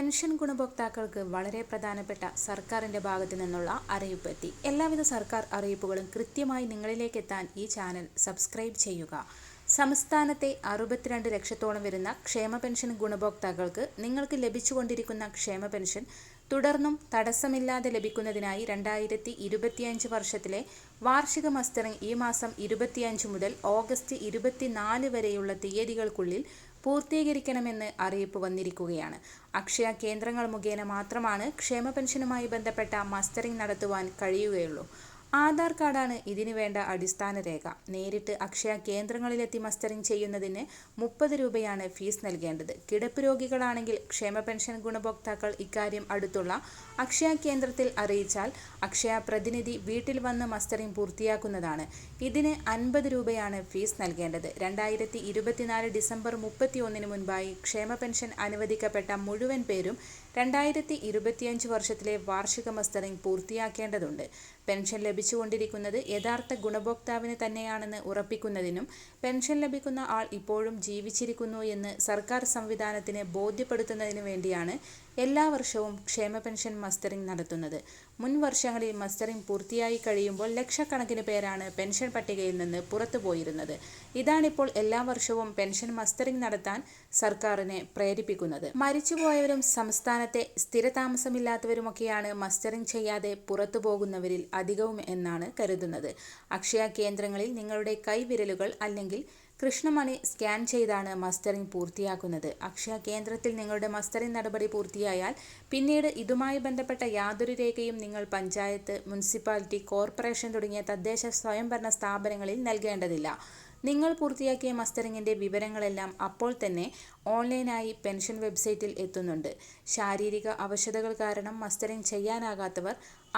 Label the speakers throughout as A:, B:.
A: Pension ഗുണഭോക്താക്കൾക്ക് വളരെ പ്രധാനപ്പെട്ട സർക്കാരിന്റെ ഭാഗത്തു നിന്നുള്ള അറിയിപ്പ് എത്തി എല്ലാവിധ സർക്കാർ അറിയിപ്പുകളും കൃത്യമായി നിങ്ങളിലേക്ക് എത്താൻ ഈ ചാനൽ സബ്സ്ക്രൈബ് ചെയ്യുക. സംസ്ഥാനത്തെ അറുപത്തിരണ്ട് ലക്ഷത്തോളം വരുന്ന ക്ഷേമ പെൻഷൻ ഗുണഭോക്താക്കൾക്ക് നിങ്ങൾക്ക് ലഭിച്ചുകൊണ്ടിരിക്കുന്ന ക്ഷേമ പെൻഷൻ തുടർന്നും തടസ്സമില്ലാതെ ലഭിക്കുന്നതിനായി രണ്ടായിരത്തി ഇരുപത്തിയഞ്ച് വർഷത്തിലെ വാർഷിക മസ്റ്ററിംഗ് ഈ മാസം ഇരുപത്തിയഞ്ച് മുതൽ ഓഗസ്റ്റ് ഇരുപത്തിനാല് വരെയുള്ള തീയതികൾക്കുള്ളിൽ പൂർത്തീകരിക്കണമെന്ന് അറിയിപ്പ് വന്നിരിക്കുകയാണ്. അക്ഷയ കേന്ദ്രങ്ങൾ മുഖേന മാത്രമാണ് ക്ഷേമ പെൻഷനുമായി ബന്ധപ്പെട്ട മസ്റ്ററിംഗ് നടത്തുവാൻ കഴിയുകയുള്ളൂ. ആധാർ കാർഡാണ് ഇതിനു വേണ്ട അടിസ്ഥാന രേഖ. നേരിട്ട് അക്ഷയ കേന്ദ്രങ്ങളിലെത്തി മസ്റ്ററിംഗ് ചെയ്യുന്നതിന് മുപ്പത് രൂപയാണ് ഫീസ് നൽകേണ്ടത്. കിടപ്പ് രോഗികളാണെങ്കിൽ ക്ഷേമ പെൻഷൻ ഗുണഭോക്താക്കൾ ഇക്കാര്യം അടുത്തുള്ള അക്ഷയ കേന്ദ്രത്തിൽ അറിയിച്ചാൽ അക്ഷയ പ്രതിനിധി വീട്ടിൽ വന്ന് മസ്റ്ററിംഗ് പൂർത്തിയാക്കുന്നതാണ്. ഇതിന് അൻപത് രൂപയാണ് ഫീസ് നൽകേണ്ടത്. രണ്ടായിരത്തി ഇരുപത്തിനാല് ഡിസംബർ മുപ്പത്തി ഒന്നിന് മുൻപായി ക്ഷേമ പെൻഷൻ അനുവദിക്കപ്പെട്ട മുഴുവൻ പേരും രണ്ടായിരത്തി ഇരുപത്തിയഞ്ച് വർഷത്തിലെ വാർഷിക മസ്റ്ററിംഗ് പൂർത്തിയാക്കേണ്ടതുണ്ട്. പെൻഷൻ ലഭിച്ചുകൊണ്ടിരിക്കുന്നത് യഥാർത്ഥ ഗുണഭോക്താവിന് തന്നെയാണെന്ന് ഉറപ്പിക്കുന്നതിനും പെൻഷൻ ലഭിക്കുന്ന ആൾ ഇപ്പോഴും ജീവിച്ചിരിക്കുന്നു എന്ന് സർക്കാർ സംവിധാനത്തിന് ബോധ്യപ്പെടുത്തുന്നതിനു വേണ്ടിയാണ് എല്ലാ വർഷവും ക്ഷേമ പെൻഷൻ മസ്റ്ററിംഗ് നടത്തുന്നത്. മുൻ വർഷങ്ങളിൽ മസ്റ്ററിംഗ് പൂർത്തിയായി കഴിയുമ്പോൾ ലക്ഷക്കണക്കിന് പേരാണ് പെൻഷൻ പട്ടികയിൽ നിന്ന് പുറത്തു പോയിരുന്നത്. ഇതാണിപ്പോൾ എല്ലാ വർഷവും പെൻഷൻ മസ്റ്ററിംഗ് നടത്താൻ സർക്കാരിനെ പ്രേരിപ്പിക്കുന്നത്. മരിച്ചുപോയവരും സംസ്ഥാനത്തെ സ്ഥിരതാമസമില്ലാത്തവരുമൊക്കെയാണ് മസ്റ്ററിംഗ് ചെയ്യാതെ പുറത്തു പോകുന്നവരിൽ അധികവും എന്നാണ് കരുതുന്നത്. അക്ഷയ കേന്ദ്രങ്ങളിൽ നിങ്ങളുടെ കൈവിരലുകൾ അല്ലെങ്കിൽ കൃഷ്ണമണി സ്കാൻ ചെയ്താണ് മസ്റ്ററിംഗ് പൂർത്തിയാക്കുന്നത്. അക്ഷയ കേന്ദ്രത്തിൽ നിങ്ങളുടെ മസ്റ്ററിംഗ് നടപടി പൂർത്തിയായാൽ പിന്നീട് ഇതുമായി ബന്ധപ്പെട്ട യാതൊരു രേഖയും നിങ്ങൾ പഞ്ചായത്ത് മുനിസിപ്പാലിറ്റി കോർപ്പറേഷൻ തുടങ്ങിയ തദ്ദേശ സ്വയംഭരണ സ്ഥാപനങ്ങളിൽ നൽകേണ്ടതില്ല. നിങ്ങൾ പൂർത്തിയാക്കിയ മസ്റ്ററിങ്ങിന്റെ വിവരങ്ങളെല്ലാം അപ്പോൾ തന്നെ ഓൺലൈനായി പെൻഷൻ വെബ്സൈറ്റിൽ എത്തുന്നുണ്ട്. ശാരീരിക അവശതകൾ കാരണം മസ്റ്ററിംഗ് ചെയ്യാനാകാത്തവർ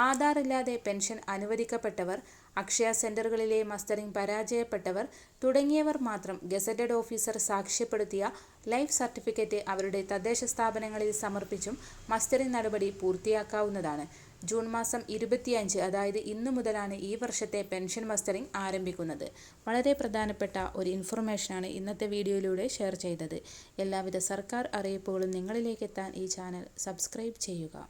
A: ആധാർ ഇല്ലാതെ പെൻഷൻ അനുവദിക്കപ്പെട്ടവർ അക്ഷയ സെന്ററുകളിലെ മസ്റ്ററിംഗ് പരാജയപ്പെട്ടവർ തുടങ്ങിയവർ മാത്രം ഗസറ്റഡ് ഓഫീസർ സാക്ഷ്യപ്പെടുത്തിയ ലൈഫ് സർട്ടിഫിക്കറ്റ് അവരുടെ തദ്ദേശ സ്ഥാപനങ്ങളിൽ സമർപ്പിച്ചും മസ്റ്ററിംഗ് നടപടി പൂർത്തിയാക്കാവുന്നതാണ്. ജൂൺ മാസം ഇരുപത്തിയഞ്ച് അതായത് ഇന്നു മുതലാണ് ഈ വർഷത്തെ പെൻഷൻ മസ്റ്ററിംഗ് ആരംഭിക്കുന്നത്. വളരെ പ്രധാനപ്പെട്ട ഒരു ഇൻഫർമേഷനാണ് ഇന്നത്തെ വീഡിയോയിലൂടെ ഷെയർ ചെയ്തത്. എല്ലാവിധ സർക്കാർ അറിയിപ്പുകളും നിങ്ങളിലേക്ക് എത്താൻ ഈ ചാനൽ സബ്സ്ക്രൈബ് ചെയ്യുക.